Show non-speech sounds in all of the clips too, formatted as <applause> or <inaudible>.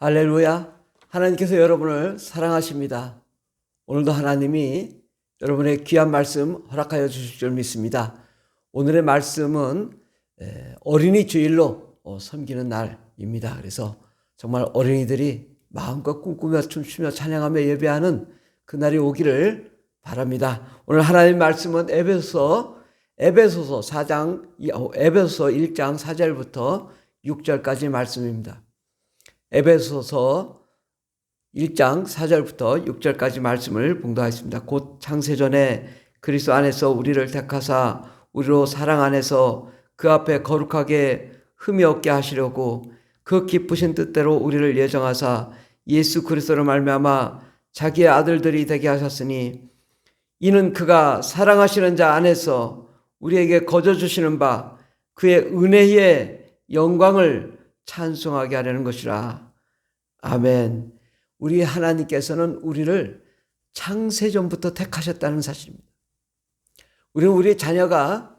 할렐루야. 하나님께서 여러분을 사랑하십니다. 오늘도 하나님이 여러분의 귀한 말씀 허락하여 주실 줄 믿습니다. 오늘의 말씀은 에, 어린이 주일로 어, 섬기는 날입니다. 그래서 정말 어린이들이 마음껏 꿈꾸며 춤추며 찬양하며 예배하는 그날이 오기를 바랍니다. 오늘 하나님 말씀은 에베소 에베소서 4장 에베소서 1장 4절부터 6절까지 말씀입니다. 에베소서 1장 4절부터 6절까지 말씀을 봉독하겠습니다. 곧 창세전에 그리스도 안에서 우리를 택하사 우리로 사랑 안에서 그 앞에 거룩하게 흠이 없게 하시려고 그 기쁘신 뜻대로 우리를 예정하사 예수 그리스도로 말미암아 자기의 아들들이 되게 하셨으니 이는 그가 사랑하시는 자 안에서 우리에게 거저 주시는 바 그의 은혜의 영광을 찬송하게 하려는 것이라. 아멘. 우리 하나님께서는 우리를 창세전부터 택하셨다는 사실입니다. 우리는 우리 자녀가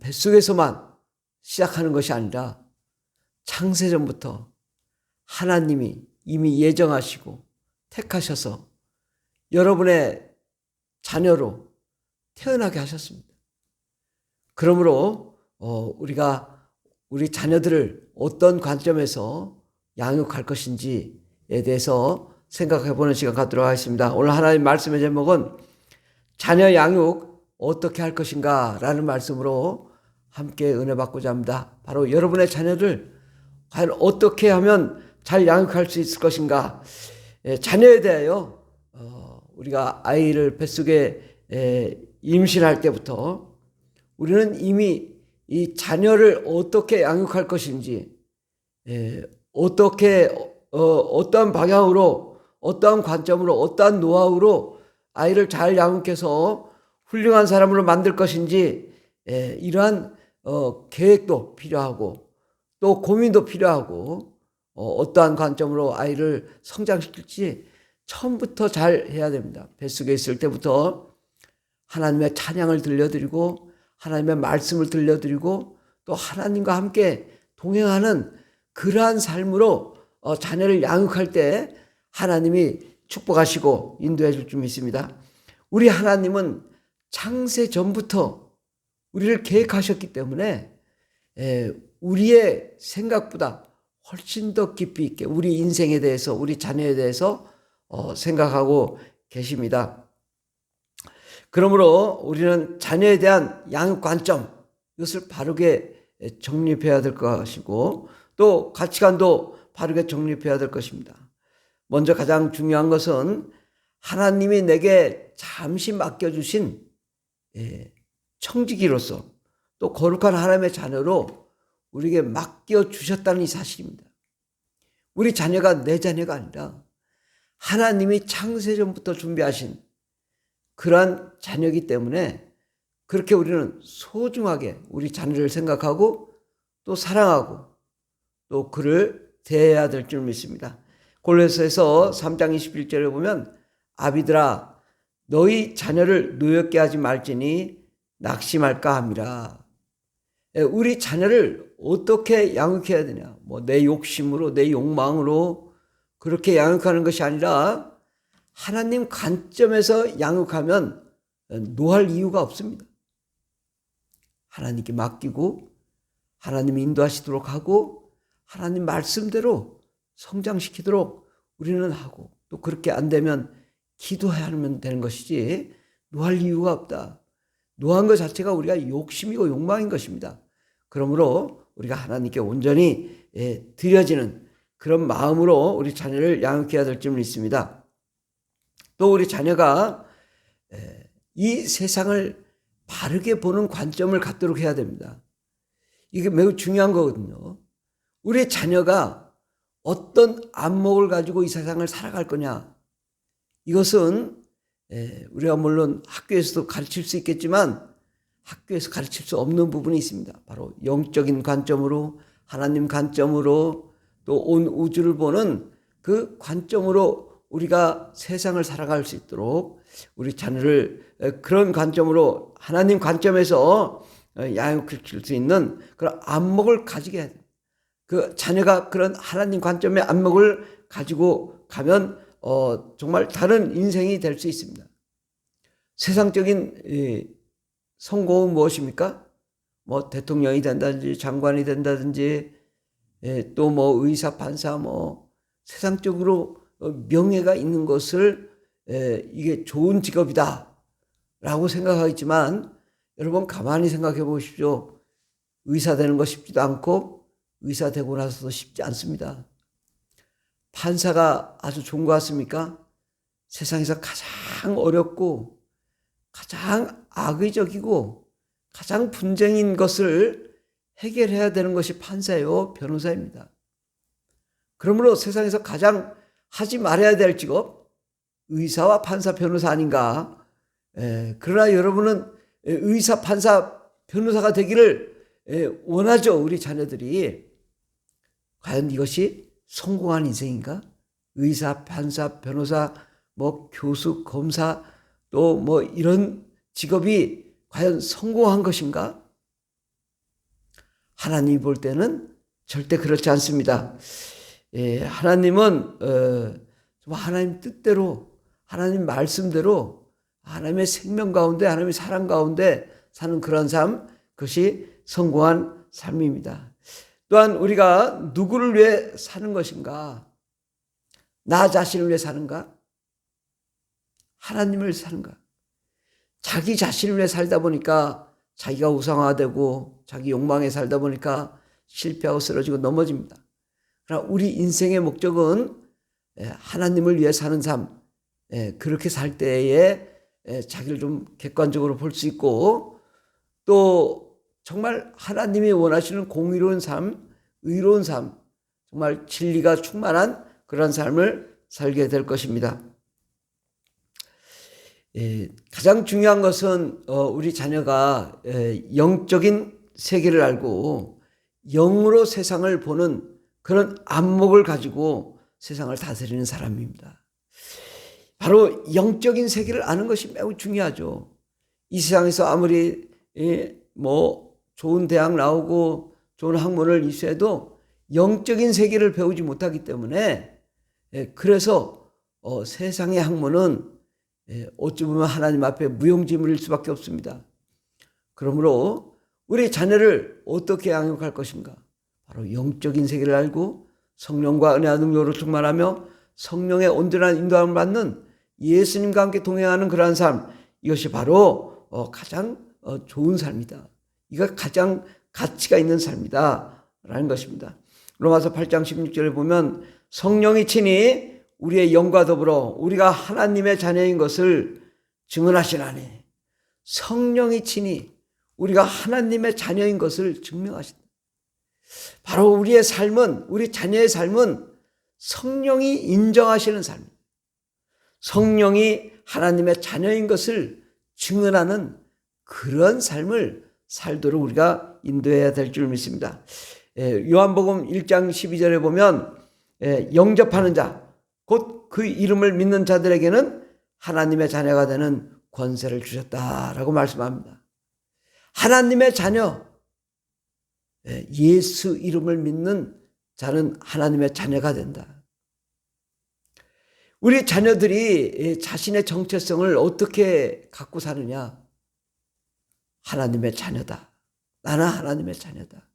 뱃속에서만 시작하는 것이 아니라 창세전부터 하나님이 이미 예정하시고 택하셔서 여러분의 자녀로 태어나게 하셨습니다. 그러므로 어, 우리가 우리 자녀들을 어떤 관점에서 양육할 것인지에 대해서 생각해 보는 시간 갖도록 하겠습니다. 오늘 하나님 말씀의 제목은 자녀 양육 어떻게 할 것인가 라는 말씀으로 함께 은혜 받고자 합니다. 바로 여러분의 자녀를 과연 어떻게 하면 잘 양육할 수 있을 것인가. 예, 자녀에 대하여 어, 우리가 아이를 뱃속에 임신할 때부터 우리는 이미 이 자녀를 어떻게 양육할 것인지 어떻게 어, 어떠한 방향으로 어떠한 관점으로 어떠한 노하우로 아이를 잘 양육해서 훌륭한 사람으로 만들 것인지 이러한 어, 계획도 필요하고 또 고민도 필요하고 어, 떠한 관점으로 아이를 성장시킬지 처음부터 잘 해야 됩니다. 뱃속에 있을 때부터 하나님의 찬양을 들려드리고 하나님의 말씀을 들려드리고 또 하나님과 함께 동행하는 그러한 삶으로 어, 자녀를 양육할 때 하나님이 축복하시고 인도해 줄 줄 믿습니다. 우리 하나님은 창세 전부터 우리를 계획하셨기 때문에 우리의 생각보다 훨씬 더 깊이 있게 우리 인생에 대해서 우리 자녀에 대해서 어, 생각하고 계십니다. 그러므로 우리는 자녀에 대한 양육 관점 이것을 바르게 정립해야 될 것이고 또 가치관도 바르게 정립해야 될 것입니다. 먼저 가장 중요한 것은 하나님이 내게 잠시 맡겨주신 예, 청지기로서 또 거룩한 하나님의 자녀로 우리에게 맡겨주셨다는 이 사실입니다. 우리 자녀가 내 자녀가 아니라 하나님이 창세전부터 준비하신 그러한 자녀이기 때문에 그렇게 우리는 소중하게 우리 자녀를 생각하고 또 사랑하고 또 그를 대해야 될 줄 믿습니다. 골로새서 3장 21절에 보면 아비들아 너희 자녀를 노엽게 하지 말지니 낙심할까 함이라. 예, 우리 자녀를 어떻게 양육해야 되냐? 뭐 내 욕심으로 내 욕망으로 그렇게 양육하는 것이 아니라 하나님 관점에서 양육하면 노할 이유가 없습니다. 하나님께 맡기고 하나님 인도하시도록 하고 하나님 말씀대로 성장시키도록 우리는 하고 또 그렇게 안 되면 기도하면 되는 것이지 노할 이유가 없다. 노한 것 자체가 우리가 욕심이고 욕망인 것입니다. 그러므로 우리가 하나님께 온전히 예, 드려지는 그런 마음으로 우리 자녀를 양육해야 될 점은 있습니다. 또 우리 자녀가 이 세상을 바르게 보는 관점을 갖도록 해야 됩니다. 이게 매우 중요한 거거든요. 우리 자녀가 어떤 안목을 가지고 이 세상을 살아갈 거냐. 이것은 우리가 물론 학교에서도 가르칠 수 있겠지만 학교에서 가르칠 수 없는 부분이 있습니다. 바로 영적인 관점으로 하나님 관점으로 또 온 우주를 보는 그 관점으로 우리가 세상을 살아갈 수 있도록 우리 자녀를 그런 관점으로 하나님 관점에서 양육시킬 수 있는 그런 안목을 가지게 해야 돼요. 그 자녀가 그런 하나님 관점의 안목을 가지고 가면 어, 정말 다른 인생이 될 수 있습니다. 세상적인 이, 성공은 무엇입니까? 뭐 대통령이 된다든지 장관이 된다든지 예, 또뭐 의사 판사 뭐 세상적으로 어, 명예가 있는 것을 예, 이게 좋은 직업이다 라고 생각하겠지만 여러분 가만히 생각해 보십시오. 의사 되는 거 쉽지도 않고 의사 되고 나서도 쉽지 않습니다. 판사가 아주 좋은 것 같습니까? 세상에서 가장 어렵고 가장 악의적이고 가장 분쟁인 것을 해결해야 되는 것이 판사요, 변호사입니다. 그러므로 세상에서 가장 하지 말아야 될 직업, 의사와 판사, 변호사 아닌가. 에, 그러나 여러분은 의사, 판사, 변호사가 되기를 에, 원하죠, 우리 자녀들이. 과연 이것이 성공한 인생인가? 의사, 판사, 변호사, 뭐 교수, 검사, 또 뭐 이런 직업이 과연 성공한 것인가? 하나님이 볼 때는 절대 그렇지 않습니다. 예, 하나님은 어, 하나님 뜻대로 하나님 말씀대로 하나님의 생명 가운데 하나님의 사랑 가운데 사는 그런 삶 그것이 성공한 삶입니다. 또한 우리가 누구를 위해 사는 것인가? 나 자신을 위해 사는가? 하나님을 사는가? 자기 자신을 위해 살다 보니까 자기가 우상화되고 자기 욕망에 살다 보니까 실패하고 쓰러지고 넘어집니다. 그러나 우리 인생의 목적은 예, 하나님을 위해 사는 삶, 예, 그렇게 살 때에 예, 자기를 좀 객관적으로 볼 수 있고 또 정말 하나님이 원하시는 공의로운 삶, 의로운 삶, 정말 진리가 충만한 그런 삶을 살게 될 것입니다. 가장 중요한 것은 어, 우리 자녀가 영적인 세계를 알고 영으로 세상을 보는 그런 안목을 가지고 세상을 다스리는 사람입니다. 바로 영적인 세계를 아는 것이 매우 중요하죠. 이 세상에서 아무리 뭐 좋은 대학 나오고 좋은 학문을 이수해도 영적인 세계를 배우지 못하기 때문에 그래서 어, 세상의 학문은 어찌 보면 하나님 앞에 무용지물일 수밖에 없습니다. 그러므로 우리 자녀를 어떻게 양육할 것인가? 바로 영적인 세계를 알고 성령과 은혜와 능력으로 충만하며 성령의 온전한 인도함을 받는 예수님과 함께 동행하는 그러한 삶 이것이 바로 어, 가장 어, 좋은 삶이다. 이가 가장 가치가 있는 삶이다. 라는 것입니다. 로마서 8장 16절에 보면 성령이 친히 우리의 영과 더불어 우리가 하나님의 자녀인 것을 증언하시나니 성령이 친히 우리가 하나님의 자녀인 것을 증명하신다. 바로 우리의 삶은, 우리 자녀의 삶은 성령이 인정하시는 삶입니다. 성령이 하나님의 자녀인 것을 증언하는 그런 삶을 살도록 우리가 인도해야 될 줄 믿습니다. 예, 요한복음 1장 12절에 보면 예, 영접하는 자, 곧 그 이름을 믿는 자들에게는 하나님의 자녀가 되는 권세를 주셨다라고 말씀합니다. 하나님의 자녀, 예, 예수 이름을 믿는 자는 하나님의 자녀가 된다. 우리 자녀들이 자신의 정체성을 어떻게 갖고 사느냐? 하나님의 자녀다. 나는 하나님의 자녀다.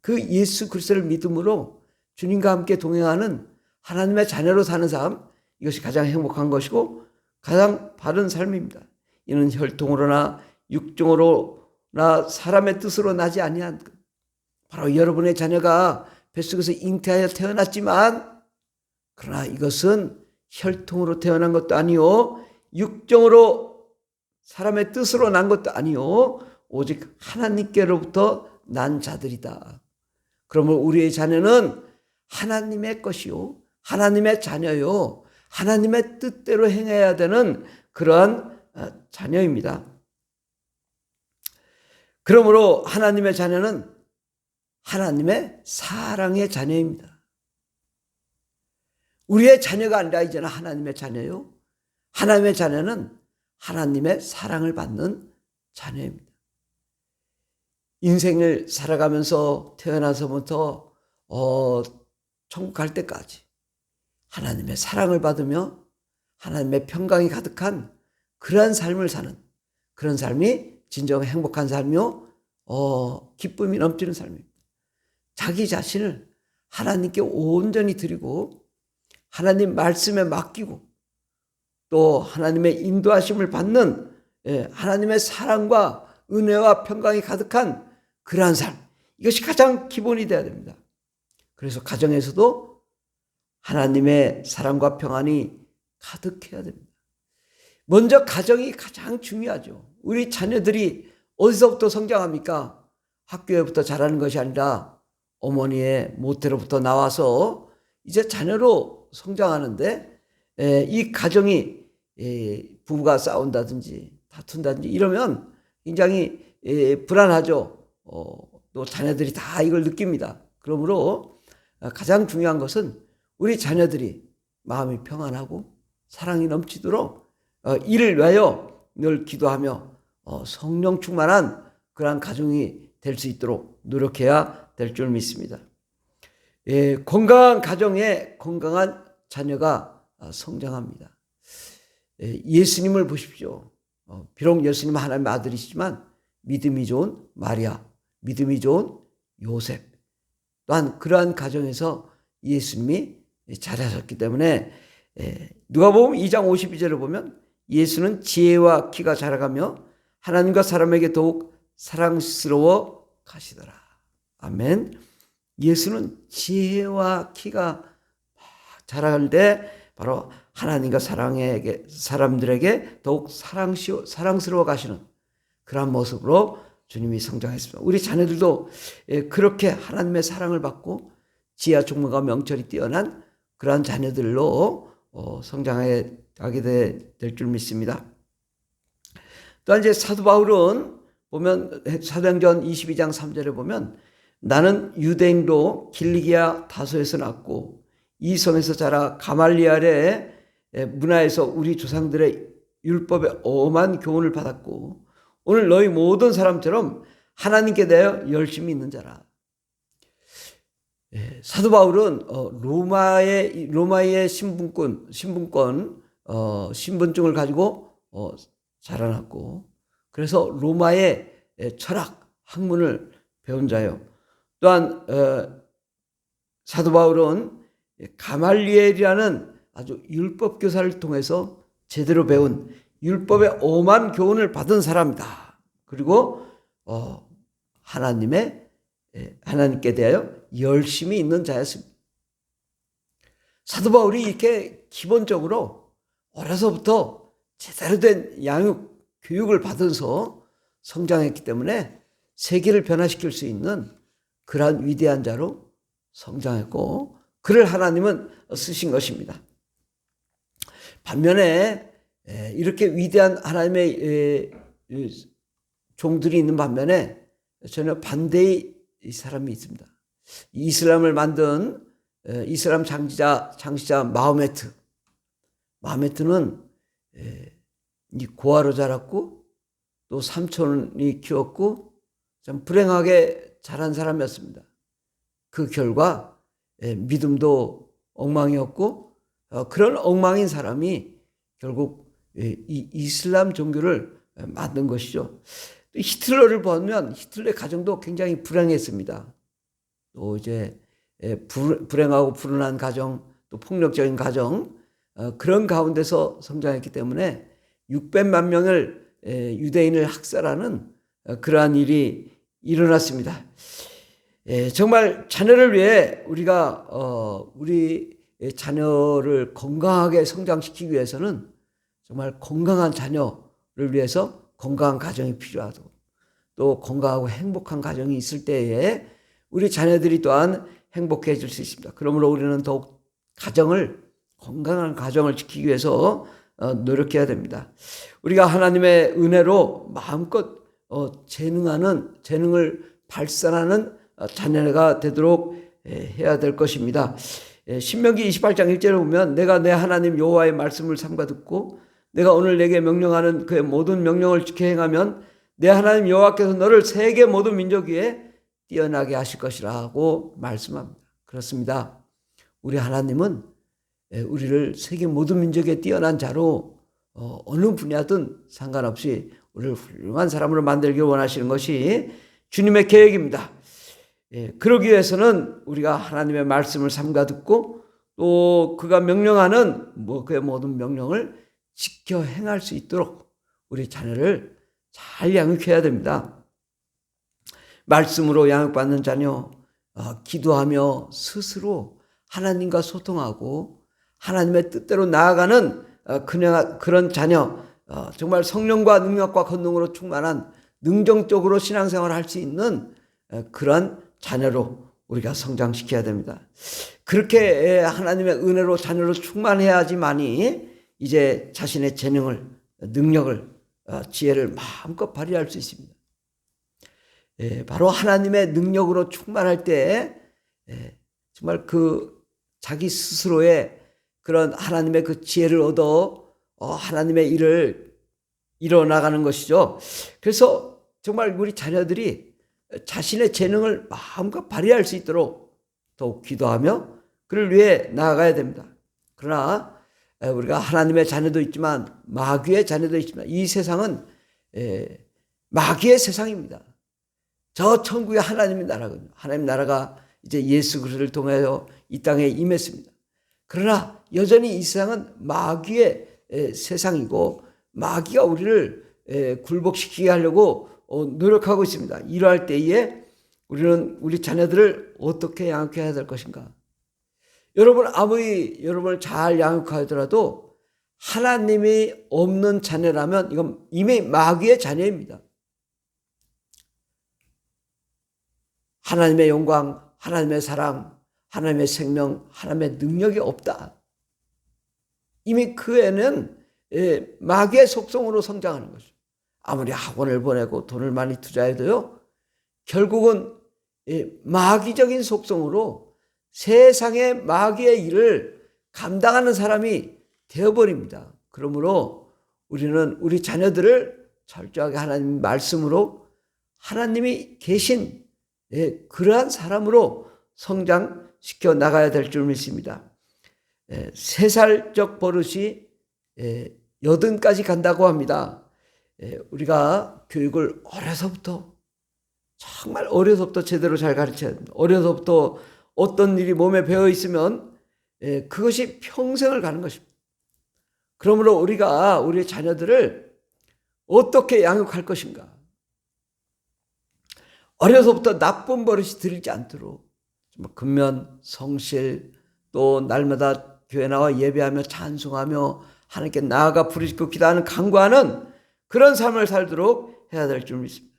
그 예수 그리스도를 믿음으로 주님과 함께 동행하는 하나님의 자녀로 사는 삶 이것이 가장 행복한 것이고 가장 바른 삶입니다. 이는 혈통으로나 육종으로나 사람의 뜻으로 나지 아니한 것. 바로 여러분의 자녀가 뱃속에서 잉태하여 태어났지만 그러나 이것은 혈통으로 태어난 것도 아니요 육정으로 사람의 뜻으로 난 것도 아니요 오직 하나님께로부터 난 자들이다. 그러면 우리의 자녀는 하나님의 것이요 하나님의 자녀요 하나님의 뜻대로 행해야 되는 그러한 어, 자녀입니다. 그러므로 하나님의 자녀는 하나님의 사랑의 자녀입니다. 우리의 자녀가 아니라 이제는 하나님의 자녀요. 하나님의 자녀는 하나님의 사랑을 받는 자녀입니다. 인생을 살아가면서 태어나서부터 어, 천국 갈 때까지 하나님의 사랑을 받으며 하나님의 평강이 가득한 그러한 삶을 사는 그런 삶이 진정 행복한 삶이요, 어, 기쁨이 넘치는 삶입니다. 자기 자신을 하나님께 온전히 드리고 하나님 말씀에 맡기고 또 하나님의 인도하심을 받는 예, 하나님의 사랑과 은혜와 평강이 가득한 그러한 삶. 이것이 가장 기본이 되어야 됩니다. 그래서 가정에서도 하나님의 사랑과 평안이 가득해야 됩니다. 먼저 가정이 가장 중요하죠. 우리 자녀들이 어디서부터 성장합니까? 학교에부터 자라는 것이 아니라 어머니의 모태로부터 나와서 이제 자녀로 성장하는데 이 가정이 부부가 싸운다든지 다툰다든지 이러면 굉장히 불안하죠. 어, 또 자녀들이 다 이걸 느낍니다. 그러므로 가장 중요한 것은 우리 자녀들이 마음이 평안하고 사랑이 넘치도록 어, 이를 위하여 늘 기도하며 어, 성령 충만한 그러한 가정이 될 수 있도록 노력해야 될 줄 믿습니다. 예, 건강한 가정에 건강한 자녀가 어, 성장합니다. 예, 예수님을 보십시오. 비록 예수님 하나님의 아들이시지만 믿음이 좋은 마리아, 믿음이 좋은 요셉, 또한 그러한 가정에서 예수님이 자라셨기 때문에 예, 누가 보면 2장 52절을 보면 예수는 지혜와 키가 자라가며 하나님과 사람에게 더욱 사랑스러워 가시더라. 아멘. 예수는 지혜와 키가 자라갈 때 바로 하나님과 사랑에게 사람들에게 더욱 사랑시 사랑스러워 가시는 그런 모습으로 주님이 성장했습니다. 우리 자녀들도 예, 그렇게 하나님의 사랑을 받고 지혜와 종목과 명철이 뛰어난 그러한 자녀들로 어, 성장하게 될 줄 믿습니다. 또한 이제 사도 바울은 보면 사도행전 22장 3절에 보면 나는 유대인도 길리기아 다소에서 났고 이 성에서 자라 가말리알의 문화에서 우리 조상들의 율법에 엄한 교훈을 받았고 오늘 너희 모든 사람처럼 하나님께 대하여 열심히 있는 자라. 예, 사도 바울은 어, 로마의 로마의 신분권 신분권 어, 신분증을 가지고 어, 자라났고 그래서 로마의 예, 철학 학문을 배운 자요. 또한 어, 사도 바울은 가말리엘이라는 아주 율법 교사를 통해서 제대로 배운 율법의 오만 교훈을 받은 사람이다. 그리고 어, 하나님의 예, 하나님께 대하여 열심히 있는 자였습니다. 사도 바울이 이렇게 기본적으로 어려서부터 제대로 된 양육, 교육을 받아서 성장했기 때문에 세계를 변화시킬 수 있는 그러한 위대한 자로 성장했고, 그를 하나님은 쓰신 것입니다. 반면에 이렇게 위대한 하나님의 종들이 있는 반면에 전혀 반대의 사람이 있습니다. 이슬람을 만든 이슬람 장지자 장시자 마호메트. 마호메트는 이 고아로 자랐고 또 삼촌이 키웠고 참 불행하게 자란 사람이었습니다. 그 결과 믿음도 엉망이었고 어, 그런 엉망인 사람이 결국 이 이슬람 종교를 만든 것이죠. 히틀러를 보면 히틀러의 가정도 굉장히 불행했습니다. 또 이제 예, 불행하고 불운한 가정, 또 폭력적인 가정, 어, 그런 가운데서 성장했기 때문에 600만 명을 예, 유대인을 학살하는 어, 그러한 일이 일어났습니다. 예, 정말 자녀를 위해 우리가 어, 우리 자녀를 건강하게 성장시키기 위해서는 정말 건강한 자녀를 위해서 건강한 가정이 필요하고 또 건강하고 행복한 가정이 있을 때에 우리 자녀들이 또한 행복해질 수 있습니다. 그러므로 우리는 더욱 가정을 건강한 가정을 지키기 위해서 어, 노력해야 됩니다. 우리가 하나님의 은혜로 마음껏 어, 재능하는 재능을 발산하는 어, 자녀가 되도록 해야 될 것입니다. 신명기 28장 1절에 보면 내가 내 하나님 여호와의 말씀을 삼가 듣고 내가 오늘 내게 명령하는 그의 모든 명령을 지켜 행하면 내 하나님 여호와께서 너를 세계 모든 민족 위에 뛰어나게 하실 것이라고 말씀합니다. 그렇습니다. 우리 하나님은 예, 우리를 세계 모든 민족에 뛰어난 자로 어, 어느 분야든 상관없이 우리를 훌륭한 사람으로 만들길 원하시는 것이 주님의 계획입니다. 예, 그러기 위해서는 우리가 하나님의 말씀을 삼가 듣고 또 그가 명령하는 뭐 그의 모든 명령을 지켜 행할 수 있도록 우리 자녀를 잘 양육해야 됩니다. 말씀으로 양육받는 자녀, 어, 기도하며 스스로 하나님과 소통하고 하나님의 뜻대로 나아가는 어, 그녀, 그런 자녀, 어, 정말 성령과 능력과 권능으로 충만한 능정적으로 신앙생활을 할수 있는 어, 그런 자녀로 우리가 성장시켜야 됩니다. 그렇게 하나님의 은혜로 자녀로 충만해야지만이 이제 자신의 재능을, 능력을, 어, 지혜를 마음껏 발휘할 수 있습니다. 예, 바로 하나님의 능력으로 충만할 때 예, 정말 그 자기 스스로의 그런 하나님의 그 지혜를 얻어 어, 하나님의 일을 이뤄나가는 것이죠. 그래서 정말 우리 자녀들이 자신의 재능을 마음껏 발휘할 수 있도록 더욱 기도하며 그를 위해 나아가야 됩니다. 그러나 우리가 하나님의 자녀도 있지만 마귀의 자녀도 있지만 이 세상은 마귀의 세상입니다. 저 천국의 하나님의 나라거든요. 하나님 나라가 이제 예수 그리스도를 통하여 이 땅에 임했습니다. 그러나 여전히 이 세상은 마귀의 세상이고 마귀가 우리를 굴복시키게 하려고 어, 노력하고 있습니다. 이러할 때에 우리는 우리 자녀들을 어떻게 양육해야 될 것인가? 여러분 아무리 여러분을 잘 양육하더라도 하나님이 없는 자녀라면 이건 이미 마귀의 자녀입니다. 하나님의 영광, 하나님의 사랑, 하나님의 생명, 하나님의 능력이 없다. 이미 그 애는 예, 마귀의 속성으로 성장하는 거죠. 아무리 학원을 보내고 돈을 많이 투자해도요, 결국은 예, 마귀적인 속성으로 세상의 마귀의 일을 감당하는 사람이 되어버립니다. 그러므로 우리는 우리 자녀들을 철저하게 하나님 말씀으로 하나님이 계신 예, 그러한 사람으로 성장시켜 나가야 될 줄 믿습니다. 예, 세 살적 버릇이 예, 여든까지 간다고 합니다. 예, 우리가 교육을 어려서부터 정말 어려서부터 제대로 잘 가르쳐야 됩니다. 어려서부터 어떤 일이 몸에 배어 있으면 예, 그것이 평생을 가는 것입니다. 그러므로 우리가 우리의 자녀들을 어떻게 양육할 것인가? 어려서부터 나쁜 버릇이 들지 않도록 근면, 성실, 또 날마다 교회 나와 예배하며 찬송하며 하나님께 나아가 부르짖고 기도하는 강구하는 그런 삶을 살도록 해야 될 줄 믿습니다.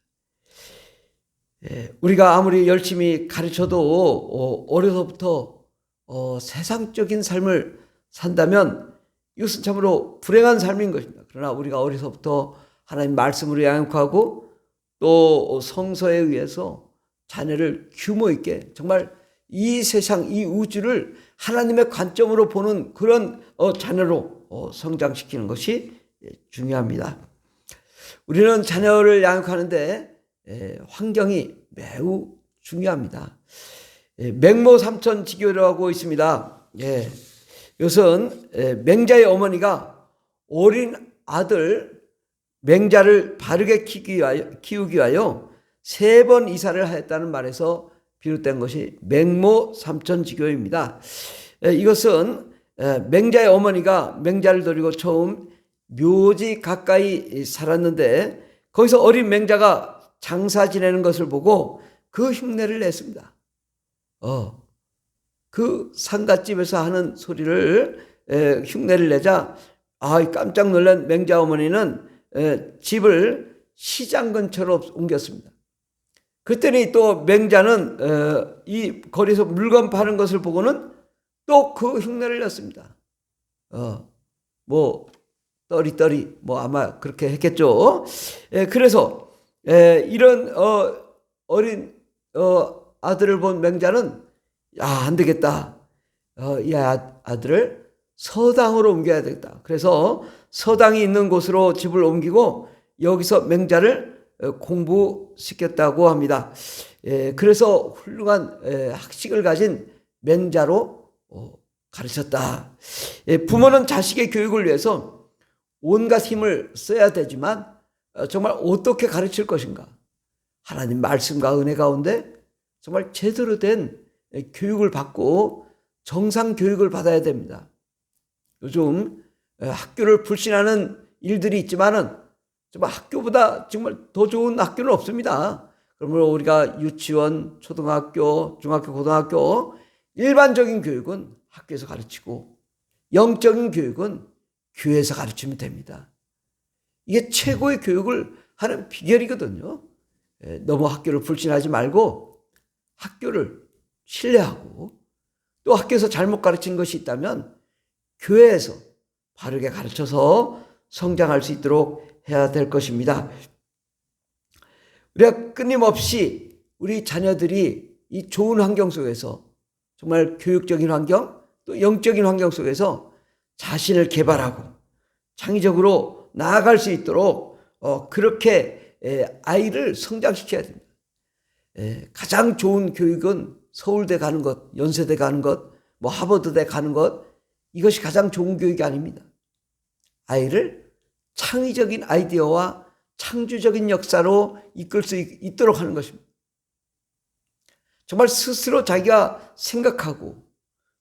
예, 우리가 아무리 열심히 가르쳐도 어, 어려서부터 어, 세상적인 삶을 산다면 이것은 참으로 불행한 삶인 것입니다. 그러나 우리가 어려서부터 하나님 말씀으로 양육하고 또 성서에 의해서 자녀를 규모 있게 정말 이 세상, 이 우주를 하나님의 관점으로 보는 그런 어, 자녀로 어, 성장시키는 것이 중요합니다. 우리는 자녀를 양육하는데 환경이 매우 중요합니다. 맹모 삼천 지교라고 있습니다. 예. 이것은 맹자의 어머니가 어린 아들 맹자를 바르게 키우기 위하여 세 번 이사를 하였다는 말에서 비롯된 것이 맹모 삼천 지교입니다. 이것은 맹자의 어머니가 맹자를 데리고 처음 묘지 가까이 살았는데 거기서 어린 맹자가 장사 지내는 것을 보고 그 흉내를 냈습니다. 어, 그 상갓집에서 하는 소리를 에, 흉내를 내자 아 깜짝 놀란 맹자 어머니는 에, 집을 시장 근처로 옮겼습니다. 그랬더니 또 맹자는 어, 이 거리에서 물건 파는 것을 보고는 또 그 흉내를 냈습니다. 어, 뭐 떠리 떠리 뭐 아마 그렇게 했겠죠. 예, 그래서 예, 이런 어, 어린 어, 아들을 본 맹자는 야 안 되겠다. 어, 이 아, 아들을 서당으로 옮겨야 되겠다. 그래서 서당이 있는 곳으로 집을 옮기고 여기서 맹자를 어, 공부시켰다고 합니다. 예, 그래서 훌륭한 예, 학식을 가진 맹자로 어, 가르쳤다. 예, 부모는 자식의 교육을 위해서 온갖 힘을 써야 되지만 어, 정말 어떻게 가르칠 것인가? 하나님 말씀과 은혜 가운데 정말 제대로 된 예, 교육을 받고 정상 교육을 받아야 됩니다. 요즘 예, 학교를 불신하는 일들이 있지만은 정말 학교보다 정말 더 좋은 학교는 없습니다. 그러므로 우리가 유치원, 초등학교, 중학교, 고등학교 일반적인 교육은 학교에서 가르치고 영적인 교육은 교회에서 가르치면 됩니다. 이게 최고의 교육을 하는 비결이거든요. 예, 너무 학교를 불신하지 말고 학교를 신뢰하고 또 학교에서 잘못 가르친 것이 있다면 교회에서 바르게 가르쳐서 성장할 수 있도록 해야 될 것입니다. 우리가 끊임없이 우리 자녀들이 이 좋은 환경 속에서 정말 교육적인 환경 또 영적인 환경 속에서 자신을 개발하고 창의적으로 나아갈 수 있도록 어, 그렇게 에, 아이를 성장시켜야 됩니다. 에, 가장 좋은 교육은 서울대 가는 것, 연세대 가는 것, 뭐 하버드대 가는 것 이것이 가장 좋은 교육이 아닙니다. 아이를 창의적인 아이디어와 창조적인 역사로 이끌 수 있도록 하는 것입니다. 정말 스스로 자기가 생각하고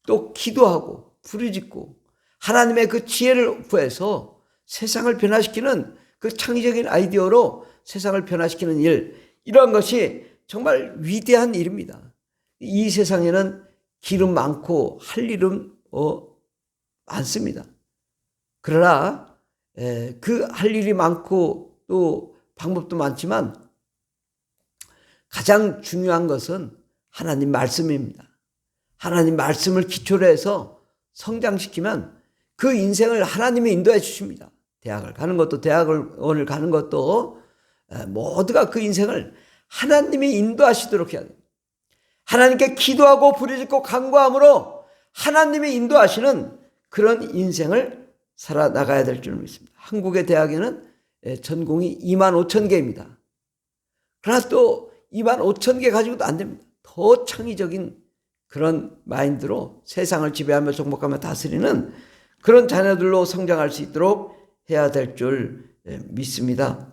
또 기도하고 부르짖고 하나님의 그 지혜를 구해서 세상을 변화시키는 그 창의적인 아이디어로 세상을 변화시키는 일, 이러한 것이 정말 위대한 일입니다. 이 세상에는 기름 많고 할 일은 어, 많습니다. 그러나 그 할 일이 많고 또 방법도 많지만 가장 중요한 것은 하나님 말씀입니다. 하나님 말씀을 기초로 해서 성장시키면 그 인생을 하나님이 인도해 주십니다. 대학을 가는 것도 대학을 가는 것도 모두가 그 인생을 하나님이 인도하시도록 해야 됩니다. 하나님께 기도하고 부르짖고 간구함으로 하나님이 인도하시는 그런 인생을 살아나가야 될 줄 믿습니다. 한국의 대학에는 전공이 2만 5천 개입니다. 그러나 또 2만 5천 개 가지고도 안 됩니다. 더 창의적인 그런 마인드로 세상을 지배하며 정복하며 다스리는 그런 자녀들로 성장할 수 있도록 해야 될 줄 믿습니다.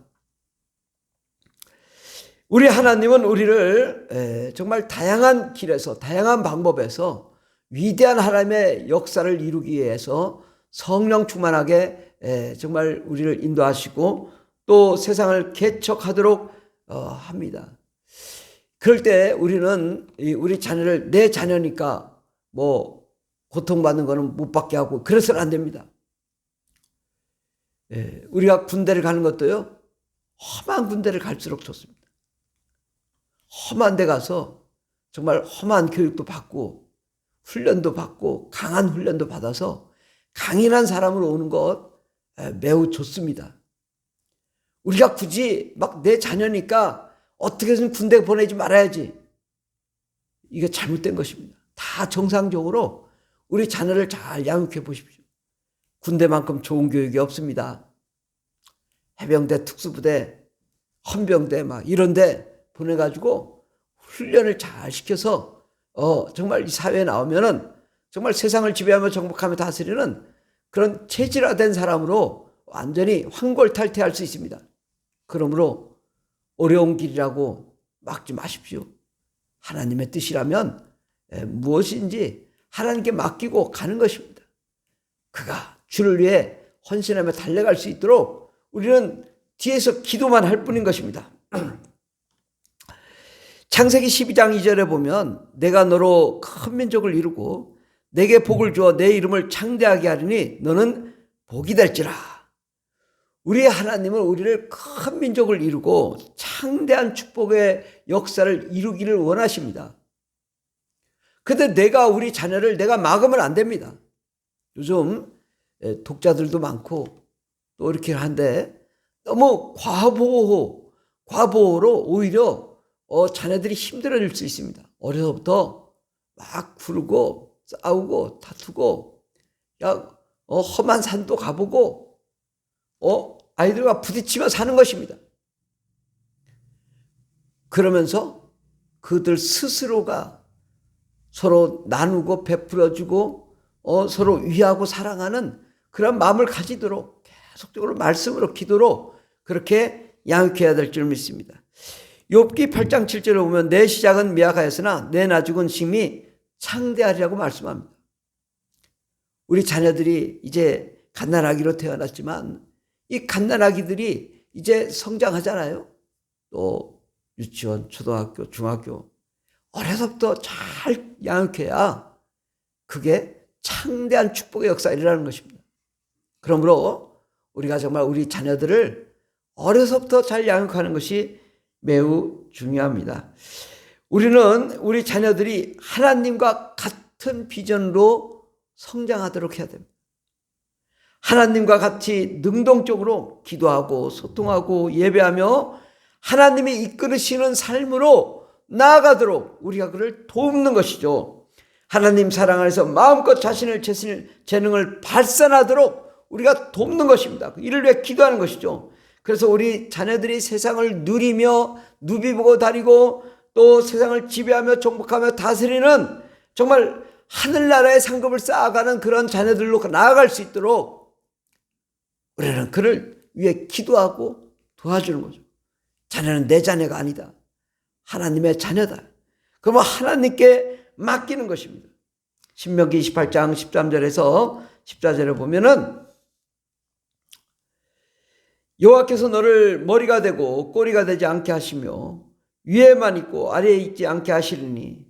우리 하나님은 우리를 정말 다양한 길에서 다양한 방법에서 위대한 하나님의 역사를 이루기 위해서 성령 충만하게 정말 우리를 인도하시고 또 세상을 개척하도록 어, 합니다. 그럴 때 우리는 우리 자녀를 내 자녀니까 뭐 고통받는 거는 못 받게 하고 그래서는 안 됩니다. 우리가 군대를 가는 것도요, 험한 군대를 갈수록 좋습니다. 험한 데 가서 정말 험한 교육도 받고 훈련도 받고 강한 훈련도 받아서 강인한 사람으로 오는 것 매우 좋습니다. 우리가 굳이 막 내 자녀니까 어떻게든 군대 보내지 말아야지. 이게 잘못된 것입니다. 다 정상적으로 우리 자녀를 잘 양육해 보십시오. 군대만큼 좋은 교육이 없습니다. 해병대, 특수부대, 헌병대 막 이런데 보내가지고 훈련을 잘 시켜서 어 정말 이 사회에 나오면은 정말 세상을 지배하며 정복하며 다스리는 그런 체질화된 사람으로 완전히 황골탈퇴할 수 있습니다. 그러므로 어려운 길이라고 막지 마십시오. 하나님의 뜻이라면 무엇인지 하나님께 맡기고 가는 것입니다. 그가 주를 위해 헌신하며 달려갈 수 있도록 우리는 뒤에서 기도만 할 뿐인 것입니다. <clears throat> 창세기 12장 2절에 보면 내가 너로 큰 민족을 이루고 내게 복을 주어 내 이름을 창대하게 하리니 너는 복이 될지라. 우리 하나님은 우리를 큰 민족을 이루고 창대한 축복의 역사를 이루기를 원하십니다. 근데 내가 우리 자녀를 내가 막으면 안 됩니다. 요즘 독자들도 많고 또 이렇게 한데 너무 과보호, 과보호로 오히려 어, 자녀들이 힘들어질 수 있습니다. 어려서부터 막 구르고 싸우고 다투고 야, 어, 험한 산도 가보고 어, 아이들과 부딪히며 사는 것입니다. 그러면서 그들 스스로가 서로 나누고 베풀어주고 어, 서로 위하고 사랑하는 그런 마음을 가지도록 계속적으로 말씀으로 기도로 그렇게 양육해야 될 줄 믿습니다. 욥기 8장 7절에 보면 내 시작은 미약하였으나 내 나중은 심히 창대하리라고 말씀합니다. 우리 자녀들이 이제 갓난아기로 태어났지만 이 갓난아기들이 이제 성장하잖아요. 또 유치원, 초등학교, 중학교 어려서부터 잘 양육해야 그게 창대한 축복의 역사이라는 것입니다. 그러므로 우리가 정말 우리 자녀들을 어려서부터 잘 양육하는 것이 매우 중요합니다. 우리는 우리 자녀들이 하나님과 같은 비전으로 성장하도록 해야 됩니다. 하나님과 같이 능동적으로 기도하고 소통하고 예배하며 하나님이 이끌으시는 삶으로 나아가도록 우리가 그를 돕는 것이죠. 하나님 사랑 안에서 마음껏 자신을 재능을 발산하도록 우리가 돕는 것입니다. 이를 위해 기도하는 것이죠. 그래서 우리 자녀들이 세상을 누리며 누비보고 다니고 또 세상을 지배하며 정복하며 다스리는 정말 하늘나라의 상급을 쌓아가는 그런 자녀들로 나아갈 수 있도록 우리는 그를 위해 기도하고 도와주는 거죠. 자녀는 내 자녀가 아니다. 하나님의 자녀다. 그러면 하나님께 맡기는 것입니다. 신명기 28장 13절에서 14절에 보면은 여호와께서 너를 머리가 되고 꼬리가 되지 않게 하시며 위에만 있고 아래에 있지 않게 하시리니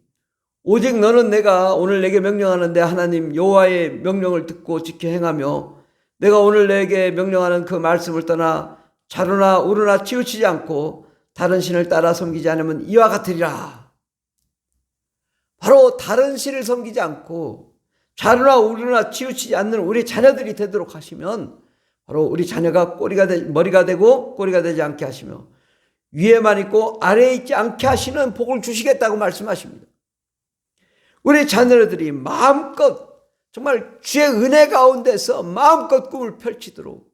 오직 너는 내가 오늘 내게 명령하는데 하나님 여호와의 명령을 듣고 지켜 행하며 내가 오늘 내게 명령하는 그 말씀을 떠나 자루나 우르나 치우치지 않고 다른 신을 따라 섬기지 않으면 이와 같으리라. 바로 다른 신을 섬기지 않고 자루나 우르나 치우치지 않는 우리 자녀들이 되도록 하시면 바로 우리 자녀가 꼬리가 되, 머리가 되고 꼬리가 되지 않게 하시며 위에만 있고 아래에 있지 않게 하시는 복을 주시겠다고 말씀하십니다. 우리 자녀들이 마음껏 정말 주의 은혜 가운데서 마음껏 꿈을 펼치도록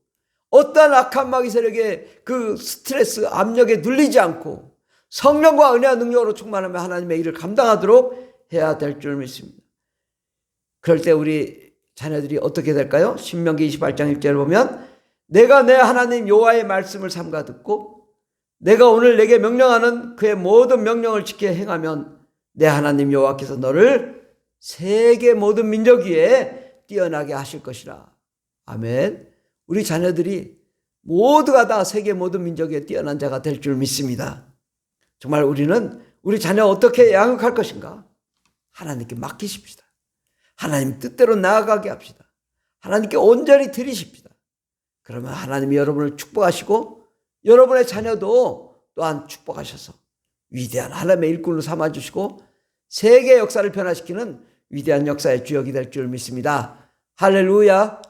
어떠한 악한 마귀 세력의 그 스트레스 압력에 눌리지 않고 성령과 은혜와 능력으로 충만하며 하나님의 일을 감당하도록 해야 될 줄 믿습니다. 그럴 때 우리 자녀들이 어떻게 될까요? 신명기 28장 1절을 보면 내가 내 하나님 여호와의 말씀을 삼가 듣고 내가 오늘 내게 명령하는 그의 모든 명령을 지켜 행하면 내 하나님 여호와께서 너를 세계 모든 민족 위에 뛰어나게 하실 것이라. 아멘. 우리 자녀들이 모두가 다 세계 모든 민족에 뛰어난 자가 될 줄 믿습니다. 정말 우리는 우리 자녀 어떻게 양육할 것인가? 하나님께 맡기십시다. 하나님 뜻대로 나아가게 합시다. 하나님께 온전히 드리십시다. 그러면 하나님이 여러분을 축복하시고 여러분의 자녀도 또한 축복하셔서 위대한 하나님의 일꾼으로 삼아주시고 세계 역사를 변화시키는 위대한 역사의 주역이 될 줄 믿습니다. 할렐루야!